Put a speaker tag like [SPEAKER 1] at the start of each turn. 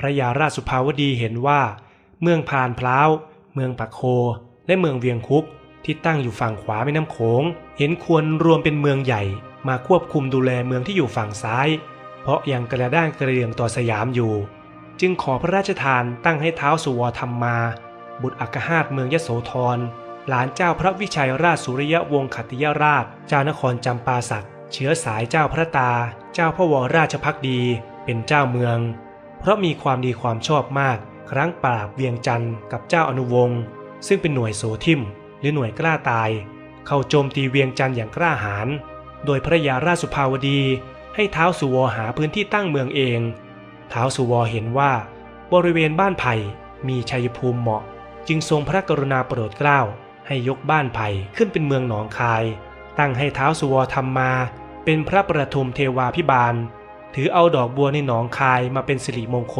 [SPEAKER 1] พระยาราชสุภาวดีเห็นว่า เมืองพานพร้าวเมืองปากโค และเมืองเวียงคุกที่ตั้งอยู่ฝั่งขวาแม่น้ำโขง เห็นควรรวมเป็นเมืองใหญ่ มาควบคุมดูแลเมืองที่อยู่ฝั่งซ้าย เพราะยังกระด้างกระเรียงต่อสยามอยู่ จึงขอพระราชทานตั้งให้เท้าวสุวธรรมมา บุตรอัครหาตเมืองยโสธรหลานเจ้าพระวิชัยราชสุริยวงศ์ขัตติยราช เจ้านครจำปาสักเชื้อสายเจ้าพระตา เจ้าพระวรราชพักดี เป็นเจ้าเมือง เพราะมีความดีความชอบมาก ครั้งปราบเวียงจันทร์กับเจ้าอนุวงศ์ซึ่งเป็นหน่วยโสทิม หรือหน่วยกล้าตาย เข้าโจมตีเวียงจันทร์อย่างกล้าหาญโดยพระยาราชสุภาวดี ให้เท้าสุวหาพื้นที่ตั้งเมืองเองเท้าสุวเห็นว่า บริเวณบ้านไผ่มีชัยภูมิเหมาะ จึงทรงพระกรุณาโปรดเกล้าให้ยกบ้านไผ่ขึ้นเป็นเมืองหนองคาย ตั้งให้เท้าสุวทำมา เป็นพระประทุมเทวาพิบาล ถือเอาดอกบัวในหนองคายมาเป็นสิริมงคล